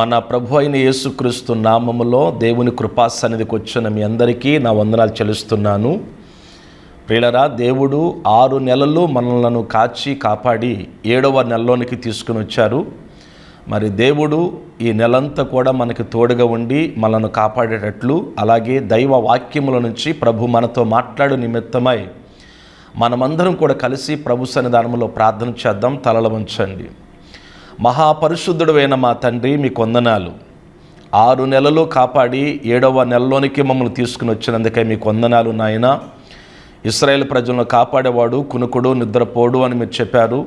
మన ప్రభు అయిన యేసుక్రీస్తు నామములో దేవుని కృపాసన్నిధికి వచ్చిన మీ అందరికీ నా వందనాలు చెల్లిస్తున్నాను. ప్రియులరా దేవుడు ఆరు నెలలు మనలను కాచి కాపాడి ఏడవ నెలలోనికి తీసుకుని వచ్చారు. మరి దేవుడు ఈ నెలంతా కూడా మనకి తోడుగా ఉండి మనల్ని కాపాడేటట్లు అలాగే దైవ వాక్యముల నుంచి ప్రభు మనతో మాట్లాడు నిమిత్తమై మనమందరం కూడా కలిసి ప్రభు సన్నిధానంలో ప్రార్థన చేద్దాం. తలల ఉంచండి మహాపరిశుద్ధుడైన మా తండ్రి మీ కొందనాలు. ఆరు నెలలు కాపాడి ఏడవ నెలలోనికి మమ్మల్ని తీసుకుని వచ్చినందుకే మీ కొందనాలు నాయన. ఇస్రాయేల్ ప్రజలను కాపాడేవాడు కునుకుడు నిద్రపోడు అని మీరు చెప్పారు.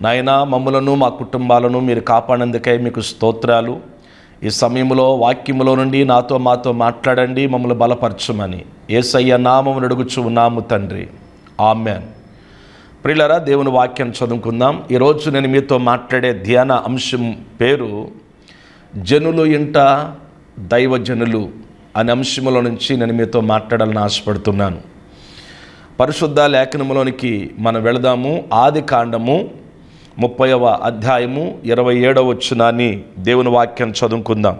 నాయన మమ్మలను మా కుటుంబాలను మీరు కాపాడినందుకే మీకు స్తోత్రాలు. ఈ సమయంలో వాక్యములో నుండి నాతో మాతో మాట్లాడండి మమ్మల్ని బలపరచమని. ఏసయ్య నామం అడుగుచు ఉన్నాము తండ్రి. ఆమెన్. ప్రియులరా దేవుని వాక్యం చదువుకుందాం. ఈరోజు నేను మీతో మాట్లాడే ధ్యాన అంశం పేరు జనులు ఇంట దైవజనులు అనే అంశముల నుంచి నేను మీతో మాట్లాడాలని ఆశపడుతున్నాను. పరిశుద్ధ లేఖనములోనికి మనం వెళదాము. ఆది కాండము ముప్పైవ అధ్యాయము ఇరవై ఏడవ వచ్చునాన్ని దేవుని వాక్యం చదువుకుందాం.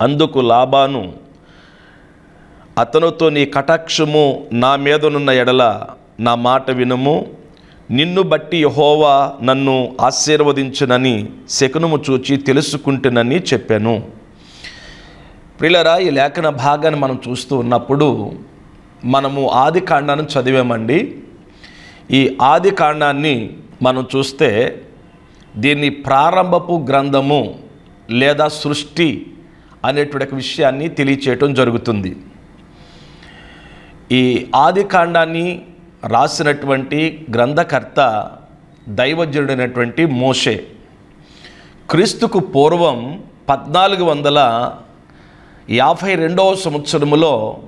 అందుకు లాభాను అతనుతో నీ కటాక్షము నా మీదనున్న ఎడల నా మాట వినుము. నిన్ను బట్టి యహోవా నన్ను ఆశీర్వదించునని శకునము చూచి తెలుసుకుంటునని చెప్పాను. ప్రిలరా ఈ లేఖన భాగాన్ని మనం చూస్తూ ఉన్నప్పుడు మనము ఆది కాండాన్ని చదివామండి. ఈ ఆది కాండాన్ని మనం చూస్తే దీన్ని ప్రారంభపు గ్రంథము లేదా సృష్టి అనేటువంటి విషయాన్ని తెలియచేయటం జరుగుతుంది. ఈ ఆది కాండాన్ని రాసినటువంటి గ్రంథకర్త దైవజ్ఞుడైనటువంటి మోషే. క్రీస్తుకు పూర్వం పద్నాలుగు వందల యాభై రెండవ సంవత్సరములో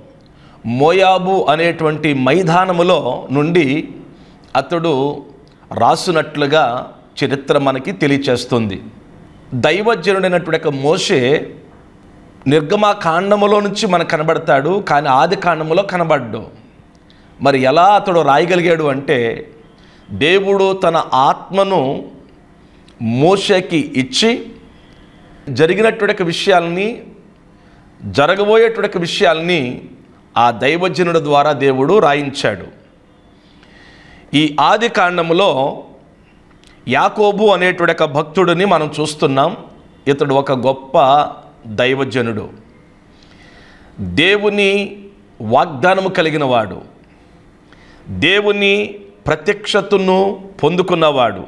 మోయాబు అనేటువంటి మైదానములో నుండి అతడు రాసునట్లుగా చరిత్ర మనకి తెలియచేస్తుంది. దైవజనుడైనటువంటి యొక్క మోషే నిర్గమా కాండములో నుంచి మనకు కనబడతాడు కానీ ఆది కాండములో కనబడ్డు. మరి ఎలా అతడు రాయగలిగాడు అంటే దేవుడు తన ఆత్మను మోషకి ఇచ్చి జరిగినటువంటి విషయాల్ని జరగబోయేటువంటి విషయాల్ని ఆ దైవజనుడి ద్వారా దేవుడు రాయించాడు. ఈ ఆది కాండములో యాకోబు అనేటువంటి ఒక భక్తుడిని మనం చూస్తున్నాం. ఇతడు ఒక గొప్ప దైవజనుడు. దేవుని వాగ్దానము కలిగిన వాడు దేవుని ప్రత్యక్షతను పొందుకున్నవాడు.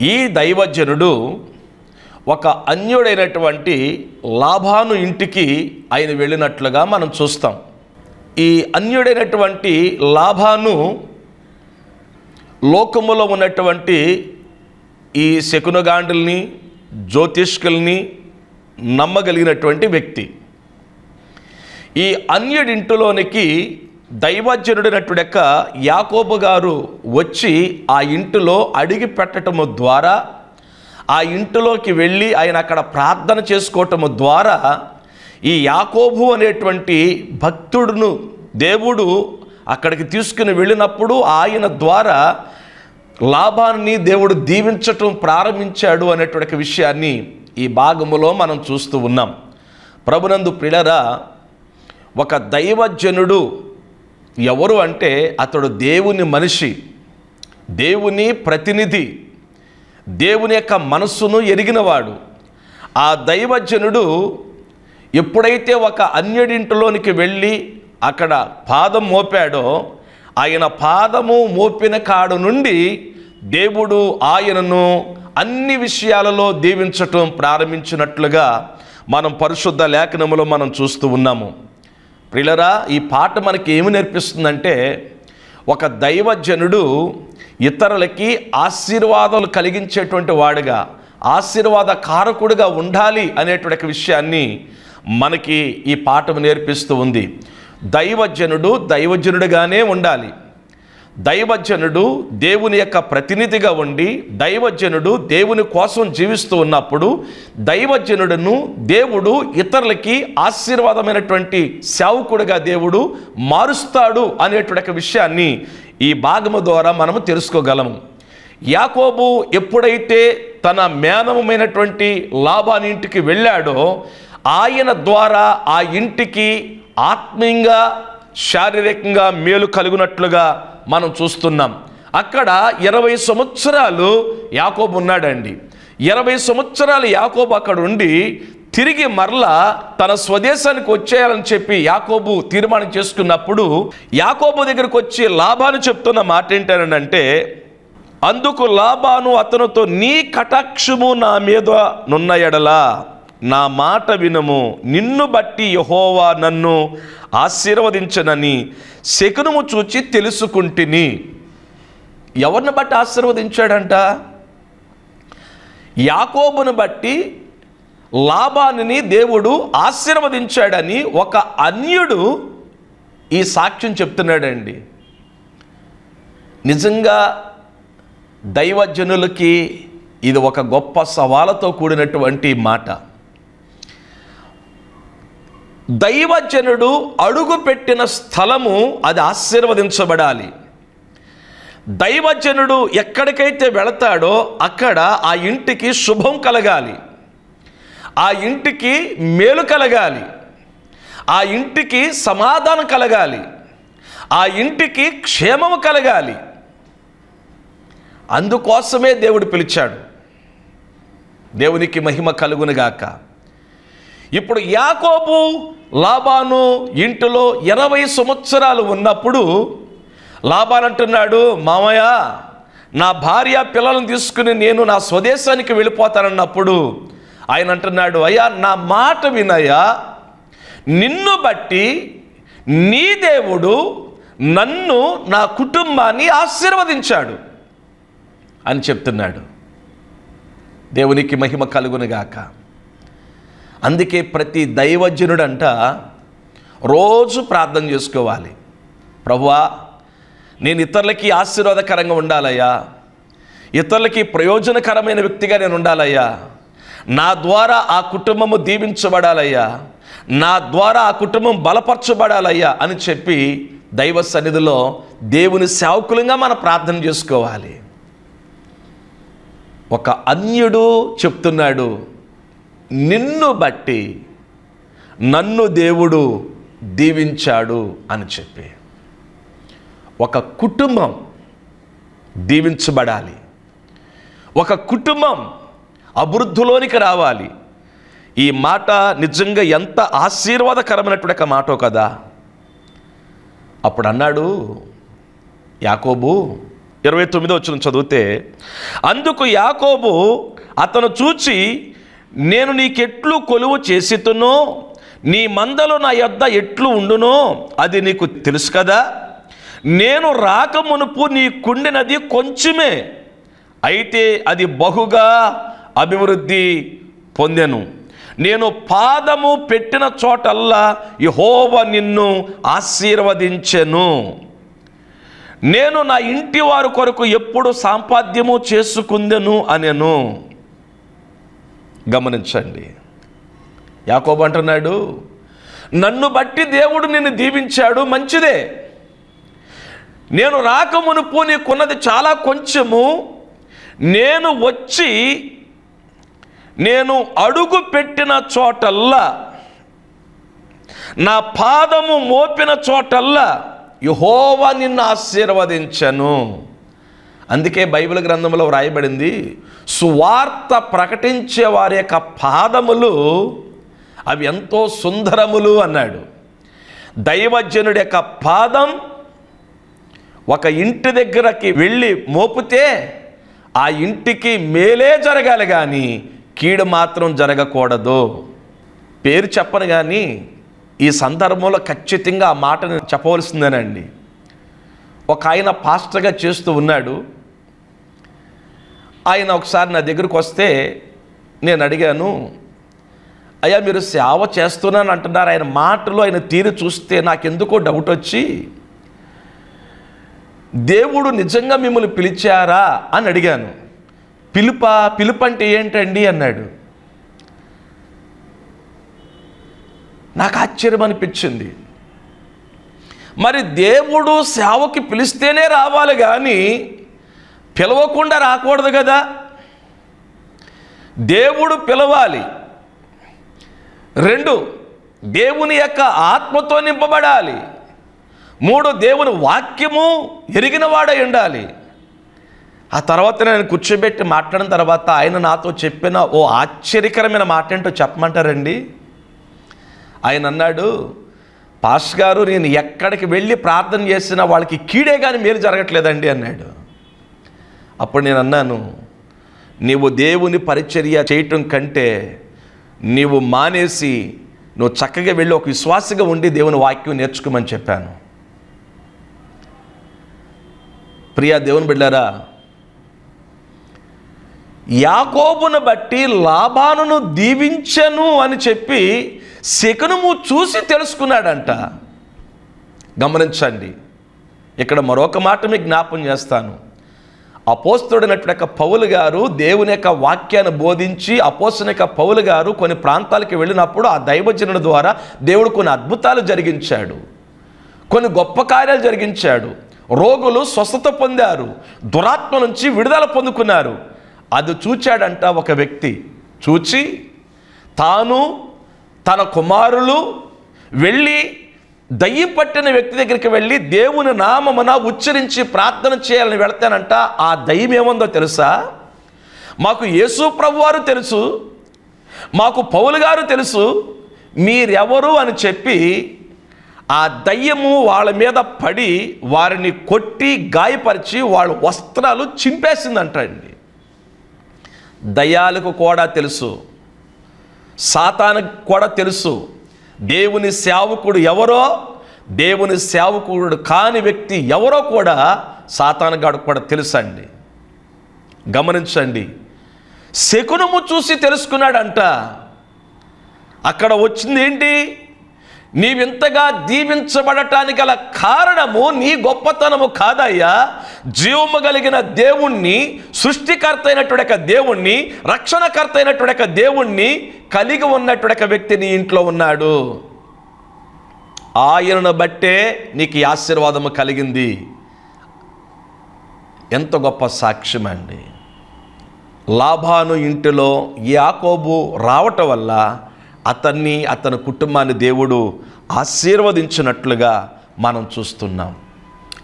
ఈ దైవజనుడు ఒక అన్యుడైనటువంటి లాభాను ఇంటికి ఆయన వెళ్ళినట్లుగా మనం చూస్తాం. ఈ అన్యుడైనటువంటి లాభాను లోకములో ఉన్నటువంటి ఈ శకునగాండుల్ని జ్యోతిష్కుల్ని నమ్మగలిగినటువంటి వ్యక్తి. ఈ అన్యుడింటిలోనికి దైవజనుడినటువంటి యొక్క యాకోబు గారు వచ్చి ఆ ఇంటిలో అడిగి పెట్టటము ద్వారా ఆ ఇంటిలోకి వెళ్ళి ఆయన అక్కడ ప్రార్థన చేసుకోవటము ద్వారా ఈ యాకోబు అనేటువంటి భక్తుడును దేవుడు అక్కడికి తీసుకుని వెళ్ళినప్పుడు ఆయన ద్వారా లాభాన్ని దేవుడు దీవించటం ప్రారంభించాడు అనేటువంటి విషయాన్ని ఈ భాగములో మనం చూస్తూ ఉన్నాం. ప్రభునందు ప్రిలరా ఒక దైవజనుడు ఎవరు అంటే అతడు దేవుని మనిషి దేవుని ప్రతినిధి దేవుని యొక్క మనస్సును ఎరిగినవాడు. ఆ దైవజనుడు ఎప్పుడైతే ఒక అన్యుడింటిలోనికి వెళ్ళి అక్కడ పాదం మోపాడో ఆయన పాదము మోపిన కాడు నుండి దేవుడు ఆయనను అన్ని విషయాలలో దీవించటం ప్రారంభించినట్లుగా మనం పరిశుద్ధ లేఖనములో మనం చూస్తూ ఉన్నాము. ప్రిలరా ఈ పాట మనకి ఏమి నేర్పిస్తుందంటే ఒక దైవజనుడు ఇతరులకి ఆశీర్వాదాలు కలిగించేటువంటి వాడుగా ఆశీర్వాద కారకుడుగా ఉండాలి అనేటువంటి విషయాన్ని మనకి ఈ పాఠం నేర్పిస్తూ ఉంది. దైవజనుడు దైవజనుడుగానే ఉండాలి. దైవజనుడు దేవుని యొక్క ప్రతినిధిగా ఉండి దైవజనుడు దేవుని కోసం జీవిస్తూ ఉన్నప్పుడు దైవజనుడును దేవుడు ఇతరులకి ఆశీర్వాదమైనటువంటి సేవకుడిగా దేవుడు మారుస్తాడు అనేటువంటి విషయాన్ని ఈ భాగము ద్వారా మనము తెలుసుకోగలము యాకోబు ఎప్పుడైతే తన మేనమైనటువంటి లాభాని ఇంటికి వెళ్ళాడో ఆయన ద్వారా ఆ ఇంటికి ఆత్మీయంగా శారీరకంగా మేలు కలిగినట్లుగా మనం చూస్తున్నాం. అక్కడ ఇరవై సంవత్సరాలు యాకోబు ఉన్నాడండి. ఇరవై సంవత్సరాలు యాకోబు అక్కడ ఉండి తిరిగి మరలా తన స్వదేశానికి వచ్చేయాలని చెప్పి యాకోబు తీర్మానం చేసుకున్నప్పుడు యాకోబు దగ్గరికి వచ్చి లాభాన్ని చెప్తున్న మాట ఏంటనంటే అందుకు లాభాను అతనితో నీ కటాక్షము నా మీద నున్న ఎడలా. నా మాట వినుము. నిన్ను బట్టి యహోవా నన్ను ఆశీర్వదించనని శకునము చూచి తెలుసుకుంటుని. ఎవరిని బట్టి ఆశీర్వదించాడంట? యాకోబును బట్టి లాభాన్ని దేవుడు ఆశీర్వదించాడని ఒక అన్యుడు ఈ సాక్ష్యం చెప్తున్నాడండి. నిజంగా దైవజనులకి ఇది ఒక గొప్ప సవాలతో కూడినటువంటి మాట. దైవజనుడు అడుగు పెట్టిన స్థలము అది ఆశీర్వదించబడాలి. దైవజనుడు ఎక్కడికైతే వెళతాడో అక్కడ ఆ ఇంటికి శుభం కలగాలి. ఆ ఇంటికి మేలు కలగాలి. ఆ ఇంటికి సమాధానం కలగాలి. ఆ ఇంటికి క్షేమము కలగాలి. అందుకోసమే దేవుడు పిలిచాడు. దేవునికి మహిమ కలుగునుగాక. ఇప్పుడు యాకోబు లాబాను ఇంటిలో ఇరవై సంవత్సరాలు ఉన్నప్పుడు లాబాన్ అంటున్నాడు మామయ్య నా భార్య పిల్లలను తీసుకుని నేను నా స్వదేశానికి వెళ్ళిపోతానన్నప్పుడు ఆయన అంటున్నాడు అయ్యా నా మాట వినయ్యా. నిన్ను బట్టి నీ దేవుడు నన్ను నా కుటుంబాన్ని ఆశీర్వదించాడు అని చెప్తున్నాడు. దేవునికి మహిమ కలుగునుగాక. అందుకే ప్రతి దైవజనుడంట రోజు ప్రార్థన చేసుకోవాలి. ప్రభువా నేను ఇతరులకి ఆశీర్వాదకరంగా ఉండాలయ్యా. ఇతరులకి ప్రయోజనకరమైన వ్యక్తిగా నేను ఉండాలయ్యా. నా ద్వారా ఆ కుటుంబము దీవించబడాలయ్యా. నా ద్వారా ఆ కుటుంబం బలపరచబడాలయ్యా అని చెప్పి దైవ సన్నిధిలో దేవుని సేవకులంగా మనం ప్రార్థన చేసుకోవాలి. ఒక అన్యుడు చెప్తున్నాడు నిన్ను బట్టి నన్ను దేవుడు దీవించాడు అని చెప్పి. ఒక కుటుంబం దీవించబడాలి. ఒక కుటుంబం అభివృద్ధిలోనికి రావాలి. ఈ మాట నిజంగా ఎంత ఆశీర్వాదకరమైనటువంటి ఒక మాట కదా. అప్పుడు అన్నాడు యాకోబు ఇరవై తొమ్మిదో వచ్చిన చదివితే అందుకు యాకోబు అతను చూచి నేను నీకెట్లు కొలువు చేసితునో నీ మందలో నా యొద్ద ఎట్లు ఉండునో అది నీకు తెలుసు కదా? నేను రాక మునుపు నీ కుండినది కొంచెమే అయితే అది బహుగా అభివృద్ధి పొందెను. నేను పాదము పెట్టిన చోటల్లా యహోవ నిన్ను ఆశీర్వదించెను. నేను నా ఇంటి వారి కొరకు ఎప్పుడు సాంపాద్యము చేసుకుందెను అనెను. గమనించండి. యాకోబు అంటున్నాడు నన్ను బట్టి దేవుడు నిన్ను దీవించాడు మంచిదే. నేను రాకమును మునుపు నీకున్నది చాలా కొంచెము. నేను వచ్చి నేను అడుగు పెట్టిన చోటల్లా నా పాదము మోపిన చోటల్లా యహోవా నిన్ను ఆశీర్వదించను. అందుకే బైబిల్ గ్రంథంలో వ్రాయబడింది సువార్త ప్రకటించే వారి యొక్క పాదములు అవి ఎంతో సుందరములు అన్నాడు. దైవజనుడి యొక్క పాదం ఒక ఇంటి దగ్గరకి వెళ్ళి మోపితే ఆ ఇంటికి మేలే జరగాలి కానీ కీడు మాత్రం జరగకూడదు. పేరు చెప్పను కానీ ఈ సందర్భంలో ఖచ్చితంగా ఆ మాటను చెప్పవలసిందేనండి. ఒక ఆయన పాస్టర్గా చేస్తూ ఉన్నాడు. ఆయన ఒకసారి నా దగ్గరకు వస్తే నేను అడిగాను అయ్యా మీరు సేవ చేస్తున్నాను అంటున్నారు. ఆయన మాటలు ఆయన తీరు చూస్తే నాకెందుకో డౌట్ వచ్చి దేవుడు నిజంగా మిమ్మల్ని పిలిచారా? అని అడిగాను. పిలుప పిలుపు అంటే ఏంటండి? అన్నాడు. నాకు ఆశ్చర్యం అనిపించింది. మరి దేవుడు సేవకి పిలిస్తేనే రావాలి కానీ పిలవకుండా రాకూడదు కదా. దేవుడు పిలవాలి. రెండు దేవుని యొక్క ఆత్మతో నింపబడాలి. మూడు దేవుని వాక్యము ఎరిగిన వాడై ఉండాలి. ఆ తర్వాత నేను కూర్చోబెట్టి మాట్లాడిన తర్వాత ఆయన నాతో చెప్పిన ఓ ఆశ్చర్యకరమైన మాట ఏంటో చెప్పమంటారండి? ఆయన అన్నాడు పాస్ గారు నేను ఎక్కడికి వెళ్ళి ప్రార్థన చేసినా వాళ్ళకి కీడే కానీ మేలు జరగట్లేదండి అన్నాడు. అప్పుడు నేను అన్నాను నీవు దేవుని పరిచర్య చేయటం కంటే నీవు మానేసి నువ్వు చక్కగా వెళ్ళి ఒక విశ్వాసగా ఉండి దేవుని వాక్యం నేర్చుకోమని చెప్పాను. ప్రియా దేవుని బిడ్డారా యాకోబును బట్టి లాభాను దీవించను అని చెప్పి శకునము చూసి తెలుసుకున్నాడంట. గమనించండి ఇక్కడ మరొక మాట మీకు జ్ఞాపం చేస్తాను. అపోస్తుడైనటువంటి యొక్క పౌలు గారు దేవుని యొక్క వాక్యాన్ని బోధించి అపోస్తుని యొక్క పౌలు గారు కొన్ని ప్రాంతాలకు వెళ్ళినప్పుడు ఆ దైవజనుల ద్వారా దేవుడు కొన్ని అద్భుతాలు జరిగించాడు. కొన్ని గొప్ప కార్యాలు జరిగించాడు. రోగులు స్వస్థత పొందారు. దురాత్మ నుంచి విడుదల పొందుకున్నారు. అది చూచాడంట ఒక వ్యక్తి. చూచి తాను తన కుమారులు వెళ్ళి దయ్యం పట్టిన వ్యక్తి దగ్గరికి వెళ్ళి దేవుని నామమున ఉచ్చరించి ప్రార్థన చేయాలని వెళతానంట. ఆ దయ్యం ఏముందో తెలుసా? మాకు యేసు ప్రభు వారు తెలుసు. మాకు పౌలు గారు తెలుసు. మీరెవరు అని చెప్పి ఆ దయ్యము వాళ్ళ మీద పడి వారిని కొట్టి గాయపరిచి వాళ్ళ వస్త్రాలు చింపేసిందంటండి దయ్యాలకు కూడా తెలుసు. సాతానికి కూడా తెలుసు. దేవుని సేవకుడు ఎవరో దేవుని సేవకుడు కాని వ్యక్తి ఎవరో కూడా సాతానగాడు కూడా తెలుసండి. గమనించండి. శకునము చూసి తెలుసుకున్నాడంట. అక్కడ వచ్చింది ఏంటి నీవింతగా దీవించబడటానికి గల కారణము నీ గొప్పతనము కాదయ్యా. జీవము కలిగిన దేవుణ్ణి సృష్టికర్త అయినటువంటి యొక్క దేవుణ్ణి రక్షణకర్త అయినటువంటి యొక్క దేవుణ్ణి కలిగి ఉన్నటువంటి యొక్క వ్యక్తి నీ ఇంట్లో ఉన్నాడు. ఆయనను బట్టే నీకు ఈ ఆశీర్వాదము కలిగింది. ఎంత గొప్ప సాక్ష్యం అండి. లాభాను ఇంటిలో యాకోబు రావటం వల్ల అతన్ని అతని కుటుంబాన్ని దేవుడు ఆశీర్వదించినట్లుగా మనం చూస్తున్నాం.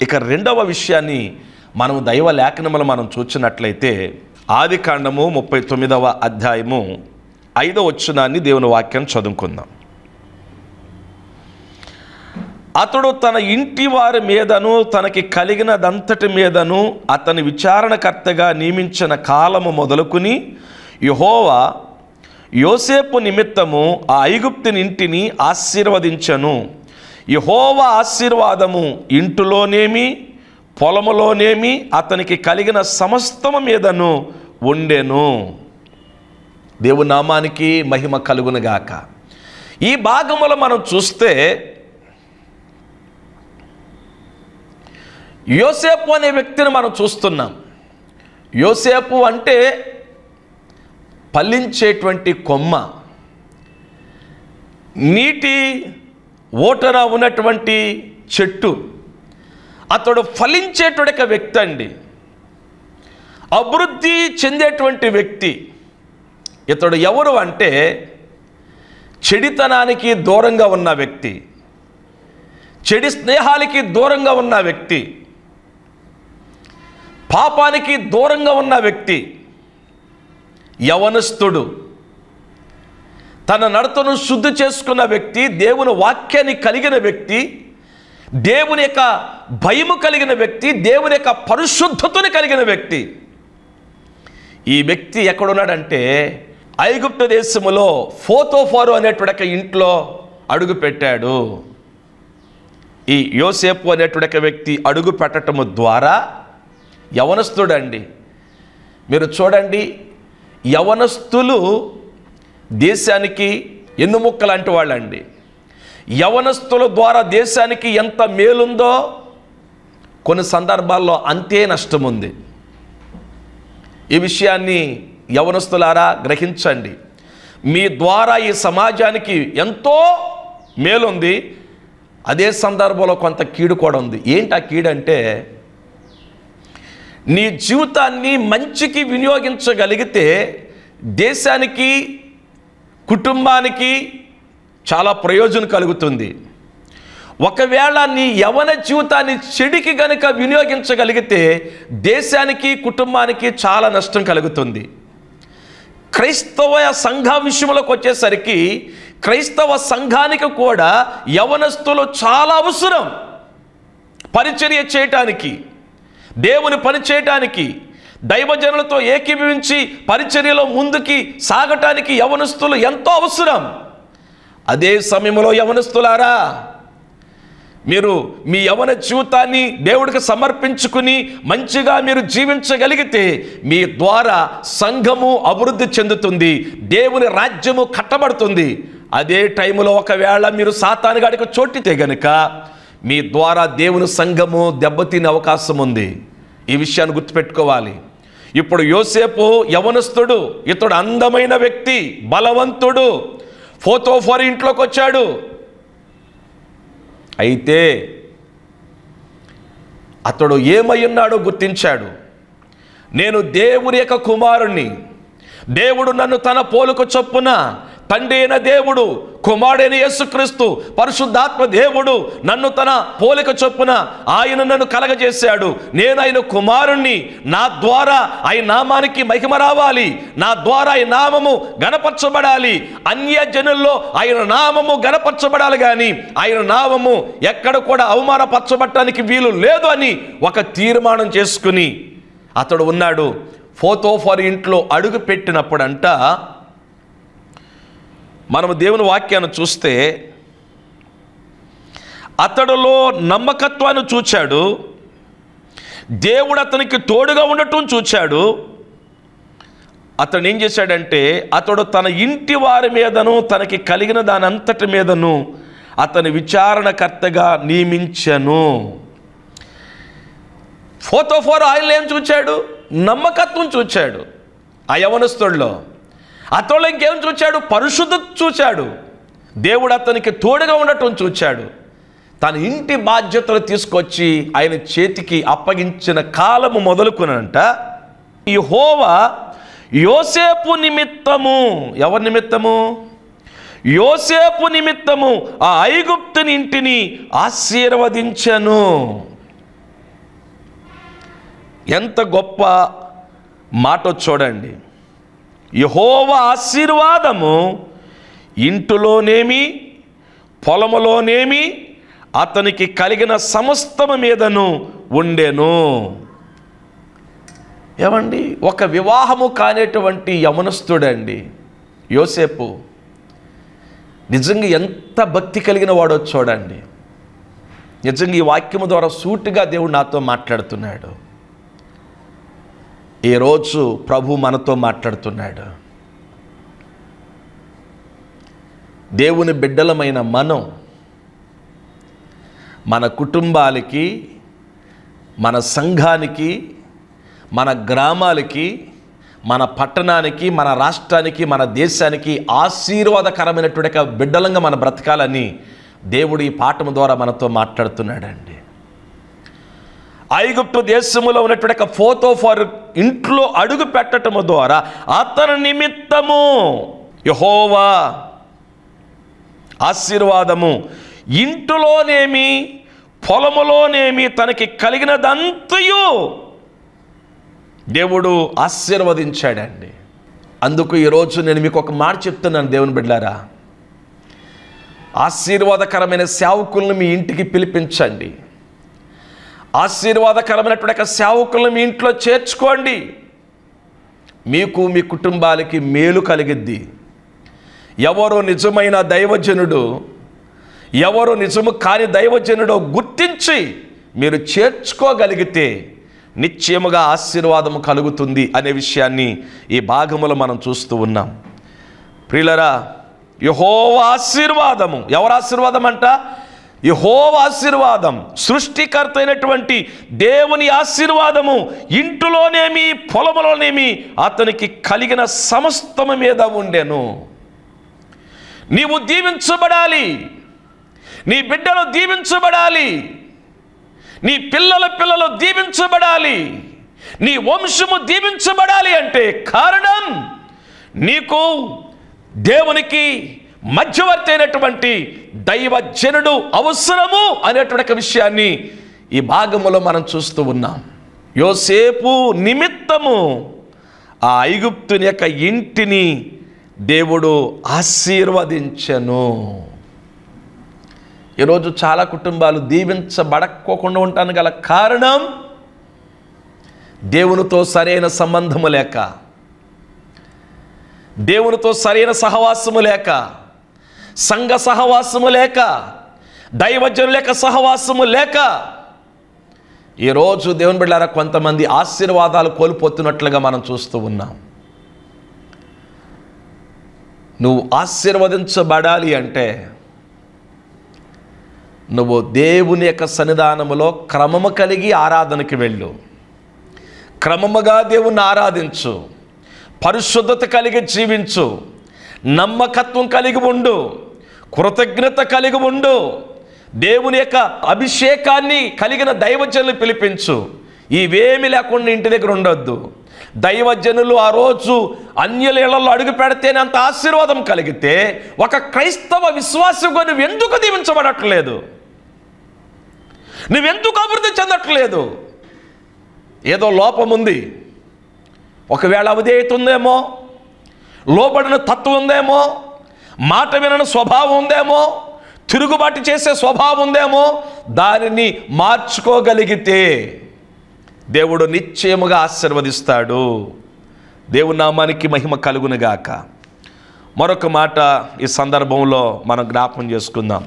ఇక రెండవ విషయాన్ని మనం దైవ లేఖనములు మనం చూచినట్లయితే ఆది కాండము ముప్పై తొమ్మిదవ అధ్యాయము ఐదవ వచ్చునాన్ని దేవుని వాక్యం చదువుకుందాం. అతడు తన ఇంటి వారి మీదను తనకి కలిగినదంతటి మీదను అతని విచారణకర్తగా నియమించిన కాలము మొదలుకుని యహోవా యోసేపు నిమిత్తము ఆ ఐగుప్తినింటిని ఆశీర్వదించను. యహోవ ఆశీర్వాదము ఇంటిలోనేమి పొలములోనేమి అతనికి కలిగిన సమస్తము మీదను ఉండెను. దేవు నామానికి మహిమ కలుగునుగాక ఈ భాగములో మనం చూస్తే యోసేపు అనే వ్యక్తిని మనం చూస్తున్నాం. యోసేపు అంటే ఫలించేటువంటి కొమ్మ నీటి ఓటన ఉన్నటువంటి చెట్టు అతడు ఫలించేటువంటి ఒక వ్యక్తి అండి. అభివృద్ధి చెందేటువంటి వ్యక్తి ఇతడు ఎవరు అంటే చెడితనానికి దూరంగా ఉన్న వ్యక్తి చెడి స్నేహాలకి దూరంగా ఉన్న వ్యక్తి పాపానికి దూరంగా ఉన్న వ్యక్తి యవనస్తుడు. తన నడతను శుద్ధి చేసుకున్న వ్యక్తి దేవుని వాక్యాన్ని కలిగిన వ్యక్తి దేవుని యొక్క భయము కలిగిన వ్యక్తి దేవుని యొక్క పరిశుద్ధతను కలిగిన వ్యక్తి. ఈ వ్యక్తి ఎక్కడున్నాడంటే ఐగుప్తు దేశములో ఫోతోఫోరు అనేటువంటి ఇంట్లో అడుగు పెట్టాడు. ఈ యోసేపు అనేటువంటి వ్యక్తి అడుగు పెట్టటము ద్వారా యవనస్తుడండి. మీరు చూడండి యవనస్తులు దేశానికి ఎన్నుముక్క లాంటి వాళ్ళండి. యవనస్తుల ద్వారా దేశానికి ఎంత మేలుందో కొన్ని సందర్భాల్లో అంతే నష్టం ఉంది ఈ విషయాన్ని యవనస్తులారా గ్రహించండి. మీ ద్వారా ఈ సమాజానికి ఎంతో మేలుంది. అదే సందర్భంలో కొంత కీడు కూడా ఉంది. ఏంటి ఆ కీడంటే అంటే నీ జీవితాన్ని మంచికి వినియోగించగలిగితే దేశానికి కుటుంబానికి చాలా ప్రయోజనం కలుగుతుంది. ఒకవేళ నీ యవన జీవితాన్ని చెడికి గనుక వినియోగించగలిగితే దేశానికి కుటుంబానికి చాలా నష్టం కలుగుతుంది. క్రైస్తవ సంఘ విషయంలోకి వచ్చేసరికి క్రైస్తవ సంఘానికి కూడా యవనస్తులు చాలా అవసరం పరిచర్య చేయటానికి. దేవుని పని చేయటానికి దైవజనులతో ఏకీభవించి పరిచర్యలో ముందుకి సాగటానికి యవనస్తులు ఎంతో అవసరం. అదే సమయంలో యవనస్తులారా మీరు మీ యవన జీవితాన్ని దేవుడికి సమర్పించుకుని మంచిగా మీరు జీవించగలిగితే మీ ద్వారా సంఘము అభివృద్ధి చెందుతుంది దేవుని రాజ్యము కట్టబడుతుంది. అదే టైంలో ఒకవేళ మీరు సాతానుగాడికి చోటితే గనుక మీ ద్వారా దేవుని సంఘము దెబ్బతినే అవకాశం ఉంది. ఈ విషయాన్ని గుర్తుపెట్టుకోవాలి. ఇప్పుడు యోసేపు యవనస్తుడు ఇతడు అందమైన వ్యక్తి బలవంతుడు ఫోతో ఫోర్ ఇంట్లోకి వచ్చాడు అయితే అతడు ఏమై ఉన్నాడో గుర్తించాడు. నేను దేవుని యొక్క కుమారుణ్ణి. దేవుడు నన్ను తన పోలుకు చొప్పున తండ్రి అయిన దేవుడు కుమారుడైన యేసుక్రీస్తు పరిశుద్ధాత్మ దేవుడు నన్ను తన పోలిక చొప్పున ఆయన నన్ను కలగజేశాడు. నేను ఆయన కుమారుణ్ణి నా ద్వారా ఆయన నామానికి మహిమ రావాలి. నా ద్వారా ఆయన నామము గణపరచబడాలి అన్య జనుల్లో ఆయన నామము గణపరచబడాలి కానీ ఆయన నామము ఎక్కడ కూడా అవమానపరచబడటానికి వీలు లేదు అని ఒక తీర్మానం చేసుకుని అతడు ఉన్నాడు. ఫోతో ఫర్ ఇంట్లో అడుగు పెట్టినప్పుడంట మనము దేవుని వాక్యాన్ని చూస్తే అతడులో నమ్మకత్వాన్ని చూచాడు దేవుడు అతనికి తోడుగా ఉండటం చూచాడు. అతడు ఏం చేశాడంటే అతడు తన ఇంటి వారి మీదను తనకి కలిగిన దాని అంతటి మీదను అతని విచారణకర్తగా నియమించను. ఫోతో ఫోర్ ఆయన ఏం చూచాడు? నమ్మకత్వం చూచాడు. ఆ యవనస్తుడిలో అతడు ఇంకేం చూచాడు? పరిశుద్ధత చూచాడు. దేవుడు అతనికి తోడుగా ఉండటం చూచాడు. తన ఇంటి బాధ్యతలు తీసుకొచ్చి ఆయన చేతికి అప్పగించిన కాలము మొదలుకునంట ఈ హోవా యోసేపు నిమిత్తము. ఎవరి నిమిత్తము? యోసేపు నిమిత్తము ఆ ఐగుప్తుని ఇంటిని ఆశీర్వదించను. ఎంత గొప్ప మాట చూడండి. యహోవ ఆశీర్వాదము ఇంటిలోనేమి పొలములోనేమి అతనికి కలిగిన సమస్తము మీదను ఉండెను. ఏమండి? ఒక వివాహము కానిటువంటి యమనస్తుడండి యోసేపు. నిజంగా ఎంత భక్తి కలిగిన వాడో చూడండి. నిజంగా ఈ వాక్యము ద్వారా సూటిగా దేవుడు నాతో మాట్లాడుతున్నాడు. ఈరోజు ప్రభు మనతో మాట్లాడుతున్నాడు. దేవుని బిడ్డలమైన మనం మన కుటుంబాలకి మన సంఘానికి మన గ్రామాలకి మన పట్టణానికి మన రాష్ట్రానికి మన దేశానికి ఆశీర్వాదకరమైనటువంటి బిడ్డలంగా మన బ్రతకాలని దేవుడు ఈ పాఠం ద్వారా మనతో మాట్లాడుతున్నాడండి. ఐగుప్తు దేశములో ఉన్నటువంటి ఒక ఫోతో ఫర్ ఇంట్లో అడుగు పెట్టటము ద్వారా అతని నిమిత్తము యహోవా ఆశీర్వాదము. ఇంటిలోనేమి పొలములోనేమి తనకి కలిగినదంతయు దేవుడు ఆశీర్వదించాడండి. అందుకు ఈరోజు నేను మీకు ఒక మాట చెప్తున్నాను దేవుని బిడ్డారా ఆశీర్వాదకరమైన సేవకులను మీ ఇంటికి పిలిపించండి. ఆశీర్వాదకరమైనటువంటి యొక్క సేవకులను మీ ఇంట్లో చేర్చుకోండి. మీకు మీ కుటుంబాలకి మేలు కలిగిద్ది. ఎవరు నిజమైన దైవజనుడు ఎవరు నిజము కాని దైవజనుడో గుర్తించి మీరు చేర్చుకోగలిగితే నిశ్చయముగా ఆశీర్వాదం కలుగుతుంది అనే విషయాన్ని ఈ భాగములో మనం చూస్తూ ఉన్నాం. ప్రియులరా యహోవ ఆశీర్వాదము. ఎవరు ఆశీర్వాదం అంట? యహోవ ఆశీర్వాదం సృష్టికర్త అయినటువంటి దేవుని ఆశీర్వాదము ఇంటిలోనేమి పొలములోనేమి అతనికి కలిగిన సమస్తము మీద ఉండెను. నీవు దీవించబడాలి. నీ బిడ్డలు దీవించబడాలి. నీ పిల్లల పిల్లలు దీవించబడాలి. నీ వంశము దీవించబడాలి అంటే కారణం నీకు దేవునికి మధ్యవర్తి అయినటువంటి దైవజనుడు అవసరము అనేటువంటి విషయాన్ని ఈ భాగములో మనం చూస్తూ ఉన్నాం. యోసేపు నిమిత్తము ఆ ఐగుప్తుని యొక్క ఇంటిని దేవుడు ఆశీర్వదించెను. ఈరోజు చాలా కుటుంబాలు దీవించబడక్కోకుండా ఉంటాను గల కారణం దేవునితో సరైన సంబంధము లేక దేవునితో సరైన సహవాసము లేక సంఘ సహవాసము లేక దైవజనుల యొక్క సహవాసము లేక ఈరోజు దేవుని బిడ్డారా కొంతమంది ఆశీర్వాదాలు కోల్పోతున్నట్లుగా మనం చూస్తూ ఉన్నాం. నువ్వు ఆశీర్వదించబడాలి అంటే నువ్వు దేవుని యొక్క సన్నిధానములో క్రమము కలిగి ఆరాధనకి వెళ్ళు. క్రమముగా దేవుణ్ణి ఆరాధించు. పరిశుద్ధత కలిగి జీవించు. నమ్మకత్వం కలిగి ఉండు. కృతజ్ఞత కలిగి ఉండు దేవుని యొక్క అభిషేకాన్ని కలిగిన దైవజనులు పిలిపించు. ఇవేమి లేకుండా ఇంటి దగ్గర ఉండొద్దు. దైవజనులు ఆ రోజు అన్యుల ఇళ్ళలో అడుగు పెడితేనే అంత ఆశీర్వాదం కలిగితే ఒక క్రైస్తవ విశ్వాసంగా నువ్వు ఎందుకు దీవించబడట్లేదు? నువ్వెందుకు అభివృద్ధి చెందట్లేదు? ఏదో లోపం ఉంది. ఒకవేళ అవిధేయత ఉందేమో లోబడిన తత్వం ఉందేమో మాట వినని స్వభావం ఉందేమో? తిరుగుబాటు చేసే స్వభావం ఉందేమో? దానిని మార్చుకోగలిగితే దేవుడు నిశ్చయముగా ఆశీర్వదిస్తాడు. దేవుని నామానికి మహిమ కలుగునుగాక. మరొక మాట ఈ సందర్భంలో మనం జ్ఞాపం చేసుకుందాం.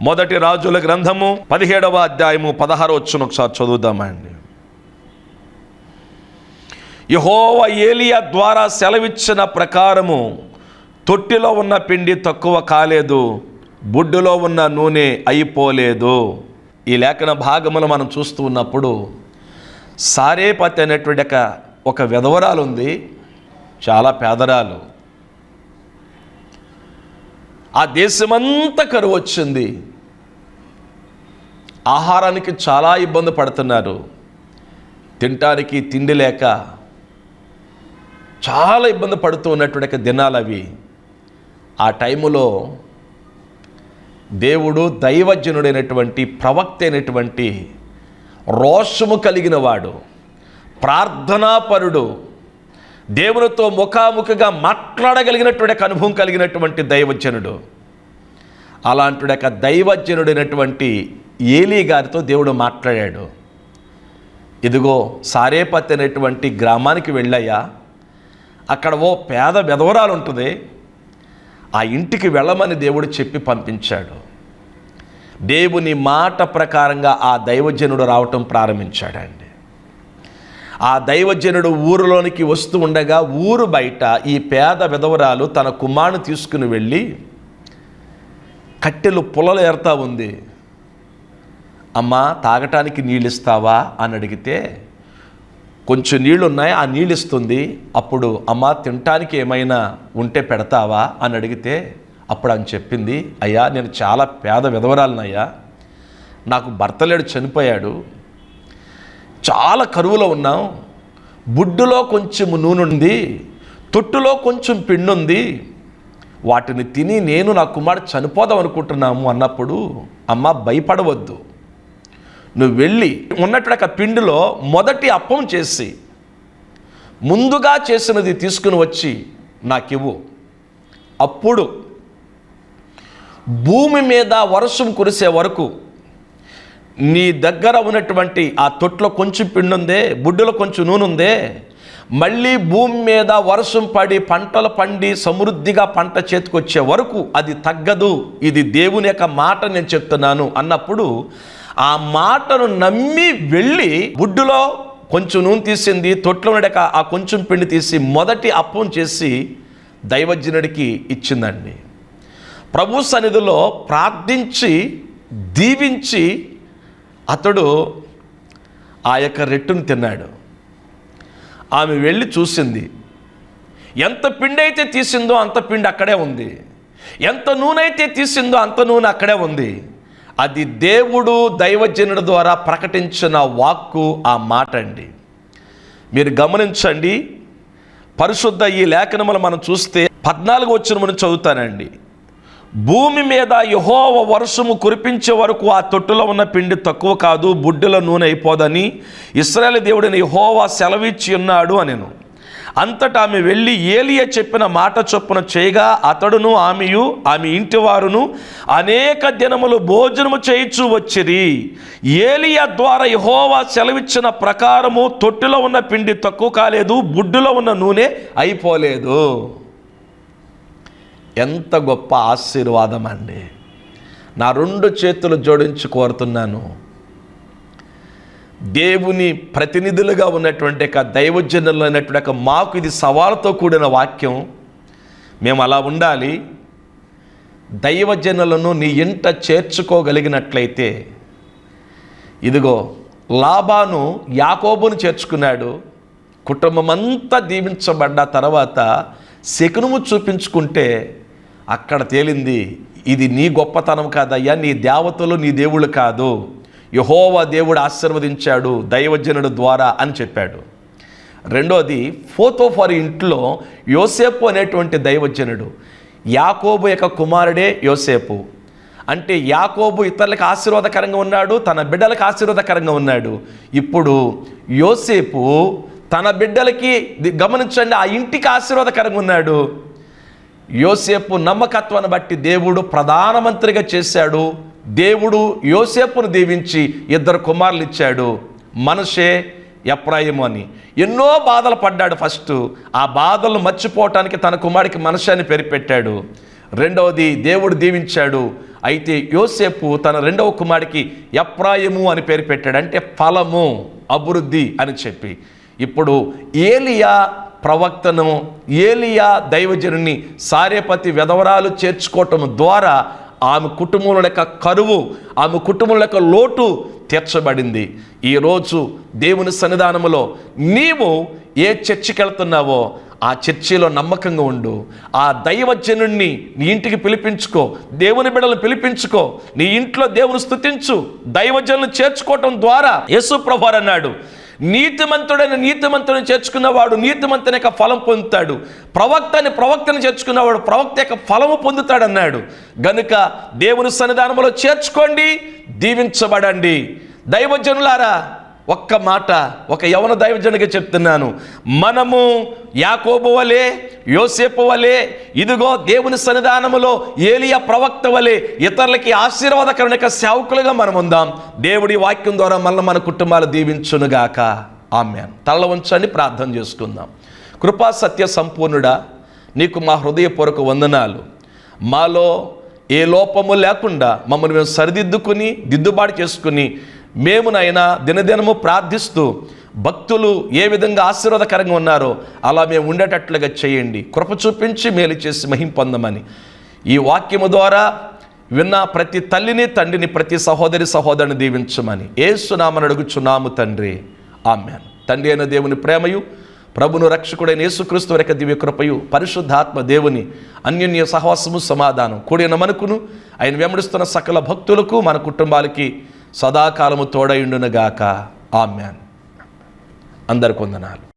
మొదటి రాజుల గ్రంథము పదిహేడవ అధ్యాయము పదహారు వచ్చిన ఒకసారి చదువుదామండి యహోవ ఏలియా ద్వారా సెలవిచ్చిన ప్రకారము తొట్టిలో ఉన్న పిండి తక్కువ కాలేదు బుడ్డులో ఉన్న నూనె అయిపోలేదు. ఈ లేఖన భాగములు మనం చూస్తూ ఉన్నప్పుడు సారేపతి అనేటువంటి ఒక విధవరాలు ఉంది చాలా పేదరాలు. ఆ దేశమంతా కరువు వచ్చింది. ఆహారానికి చాలా ఇబ్బంది పడుతున్నారు. తినటానికి తిండి లేక చాలా ఇబ్బంది పడుతూ ఉన్నటువంటి దినాలు అవి ఆ టైములో దేవుడు దైవజనుడైనటువంటి ప్రవక్త అయినటువంటి రోషము కలిగిన వాడు ప్రార్థనాపరుడు దేవునితో ముఖాముఖిగా మాట్లాడగలిగినటువంటి అనుభవం కలిగినటువంటి దైవజనుడు. అలాంటి ఒక దైవజనుడైనటువంటి ఏలీ గారితో దేవుడు మాట్లాడాడు. ఇదిగో సారేపతి అనేటువంటి గ్రామానికి వెళ్ళయ్యా. అక్కడ ఓ పేద విధవరాలు ఉంటుంది. ఆ ఇంటికి వెళ్ళమని దేవుడు చెప్పి పంపించాడు. దేవుని మాట ప్రకారంగా ఆ దైవజనుడు రావటం ప్రారంభించాడండి. ఆ దైవజనుడు ఊరిలోనికి వస్తూ ఉండగా ఊరు బయట ఈ పేద విధవరాలు తన కుమారుని తీసుకుని వెళ్ళి కట్టెలు పొలలు ఏరుతా ఉంది. అమ్మా తాగటానికి నీళ్ళు ఇస్తావా? అని అడిగితే కొంచెం నీళ్ళు ఉన్నాయి ఆ నీళ్ళు ఇస్తుంది అప్పుడు అమ్మ తినటానికి ఏమైనా ఉంటే పెడతావా? అని అడిగితే అప్పుడు ఆమె చెప్పింది అయ్యా నేను చాలా పేద విధవరాలనయ్యా. నాకు భర్త లేడు చనిపోయాడు. చాలా కరువులో ఉన్నాం. బుడ్డులో కొంచెం నూనె ఉంది. తొట్టులో కొంచెం పిండుంది ఉంది. వాటిని తిని నేను నా కుమారుడు చనిపోదాం అనుకుంటున్నాము అన్నప్పుడు అమ్మ భయపడవద్దు. నువ్వు వెళ్ళి ఉన్నటువంటి ఒక పిండిలో మొదటి అప్పం చేసి ముందుగా చేసినది తీసుకుని వచ్చి నాకివ్వు. అప్పుడు భూమి మీద వర్షం కురిసే వరకు నీ దగ్గర ఉన్నటువంటి ఆ తొట్లో కొంచెం పిండి ఉందే బుడ్డులో కొంచెం నూనె ఉందే మళ్ళీ భూమి మీద వర్షం పడి పంటలు పండి సమృద్ధిగా పంట చేతికొచ్చే వరకు అది తగ్గదు. ఇది దేవుని యొక్క మాట నేను చెప్తున్నాను అన్నప్పుడు ఆ మాటను నమ్మి వెళ్ళి బుడ్డులో కొంచెం నూనె తీసింది తొట్లో నడక ఆ కొంచెం పిండి తీసి మొదటి అప్పం చేసి దైవజ్ఞుడికి ఇచ్చిందండి. ప్రభు సన్నిధిలో ప్రార్థించి దీవించి అతడు ఆ యొక్క రెట్టును తిన్నాడు. ఆమె వెళ్ళి చూసింది ఎంత పిండి అయితే తీసిందో అంత పిండి అక్కడే ఉంది. ఎంత నూనె అయితే తీసిందో అంత నూనె అక్కడే ఉంది. అది దేవుడు దైవజనుడు ద్వారా ప్రకటించిన వాక్కు ఆ మాట అండి మీరు గమనించండి పరిశుద్ధ ఈ లేఖనములు మనం చూస్తే పద్నాలుగు వచ్చిన మనం చదువుతానండి. భూమి మీద యహోవ వర్షము కురిపించే వరకు ఆ తొట్టులో ఉన్న పిండి తక్కువ కాదు బుడ్డిలో నూనె అయిపోదని ఇస్రాయల్ దేవుడిని యహోవా సెలవిచ్చి ఉన్నాడు అనేను. అంతటా ఆమె వెళ్ళి ఏలియా చెప్పిన మాట చొప్పున చేయగా అతడును ఆమెయు ఆమె ఇంటి వారును అనేక దినములు భోజనము చేయించు వచ్చిరి. ఏలియా ద్వారా యహోవా సెలవిచ్చిన ప్రకారము తొట్టిలో ఉన్న పిండి తక్కువ కాలేదు బుడ్డులో ఉన్న నూనె అయిపోలేదు. ఎంత గొప్ప ఆశీర్వాదం అండి నా రెండు చేతులు జోడించి కోరుతున్నాను. దేవుని ప్రతినిధులుగా ఉన్నటువంటి యొక్క దైవజనులు అయినటువంటి యొక్క మాకు ఇది సవాలుతో కూడిన వాక్యం. మేము అలా ఉండాలి. దైవజనులను నీ ఇంట చేర్చుకోగలిగినట్లయితే ఇదిగో లాబాను యాకోబును చేర్చుకున్నాడు. కుటుంబం అంతా దీవించబడ్డ తర్వాత శకునము చూపించుకుంటే అక్కడ తేలింది ఇది నీ గొప్పతనం కాదయ్యా నీ దేవతలు నీ దేవుళ్ళు కాదు. యహోవా దేవుడు ఆశీర్వదించాడు దైవజనుడు ద్వారా అని చెప్పాడు. రెండోది ఫోతోఫర్ ఇంట్లో యోసేపు అనేటువంటి దైవజనుడు యాకోబు యొక్క కుమారుడే యోసేపు. అంటే యాకోబు ఇతరులకు ఆశీర్వాదకరంగా ఉన్నాడు తన బిడ్డలకు ఆశీర్వాదకరంగా ఉన్నాడు. ఇప్పుడు యోసేపు తన బిడ్డలకి గమనించండి ఆ ఇంటికి ఆశీర్వాదకరంగా ఉన్నాడు. యోసేపు నమ్మకత్వాన్ని బట్టి దేవుడు ప్రధానమంత్రిగా చేశాడు. దేవుడు యోసేపును దీవించి ఇద్దరు కుమారులు ఇచ్చాడు మనషే ఎప్రాయము అని. ఎన్నో బాధలు పడ్డాడు ఫస్ట్. ఆ బాధలు మర్చిపోవటానికి తన కుమారుడికి మనషే అని పేరు పెట్టాడు. రెండవది దేవుడు దీవించాడు. అయితే యోసేపు తన రెండవ కుమారుడికి ఎప్రాయము అని పేరు పెట్టాడు. అంటే ఫలము అభివృద్ధి అని చెప్పి. ఇప్పుడు ఏలియా ప్రవక్తను ఏలియా దైవజనుని సారేపతి వెధవరాలు చేర్చుకోవటం ద్వారా ఆమె కుటుంబంలో యొక్క కరువు ఆమె కుటుంబంలో యొక్క లోటు తీర్చబడింది. ఈరోజు దేవుని సన్నిధానములో నీవు ఏ చర్చికి వెళ్తున్నావో ఆ చర్చిలో నమ్మకంగా ఉండు. ఆ దైవజనుణ్ణి నీ ఇంటికి పిలిపించుకో దేవుని బిడలు పిలిపించుకో నీ ఇంట్లో దేవుని స్థుతించు దైవజనులు చేర్చుకోవటం ద్వారా యేసు అన్నాడు. నీతిమంతుడైన నీతిమంతుని చేర్చుకున్నవాడు నీతిమంతుని యొక్క ఫలం పొందుతాడు. ప్రవక్తని ప్రవక్తని చేర్చుకున్నవాడు ప్రవక్త యొక్క ఫలము పొందుతాడన్నాడు. గనుక దేవుని సన్నిధానంలో చేర్చుకోండి దీవించబడండి. దైవజనులారా ఒక్క మాట ఒక యవన దైవజనుడిగా చెప్తున్నాను. మనము యాకోబు వలె యోసేపు వలె ఇదిగో దేవుని సన్నిధానములో ఏలియా ప్రవక్త వలె ఇతరులకి ఆశీర్వాదకరణ సేవకులుగా మనం ఉందాం. దేవుడి వాక్యం ద్వారా మళ్ళీ మన కుటుంబాలు దీవించునుగాక. ఆమె తల్ల ఉంచండి ప్రార్థన చేసుకుందాం. కృపా సత్య సంపూర్ణుడా నీకు మా హృదయపూర్వక వందనాలు. మాలో ఏ లోపము లేకుండా మమ్మల్ని మేము సరిదిద్దుకుని దిద్దుబాటు చేసుకుని మేమునైనా దినదినము ప్రార్థిస్తూ భక్తులు ఏ విధంగా ఆశీర్వాదకరంగా ఉన్నారో అలా మేము ఉండేటట్లుగా చేయండి. కృప చూపించి మేలు చేసి మహిం పొందమని. ఈ వాక్యము ద్వారా విన్న ప్రతి తల్లిని తండ్రిని ప్రతి సహోదరి సహోదరుని దీవించమని. ఏసునామని అడుగుచున్నాము తండ్రి. ఆమెన్. తండ్రి అయిన దేవుని ప్రేమయు ప్రభును రక్షకుడైన యేసుక్రీస్తు వరక దివ్య కృపయు పరిశుద్ధాత్మ దేవుని అన్యోన్య సహవాసము సమాధానం. కూడిన మనకును ఆయన వెంబడిస్తున్న సకల భక్తులకు మన కుటుంబాలకి సదాకాలము తోడయుండునుగాక ఆమ్యాన్ అందరికి వందనాలు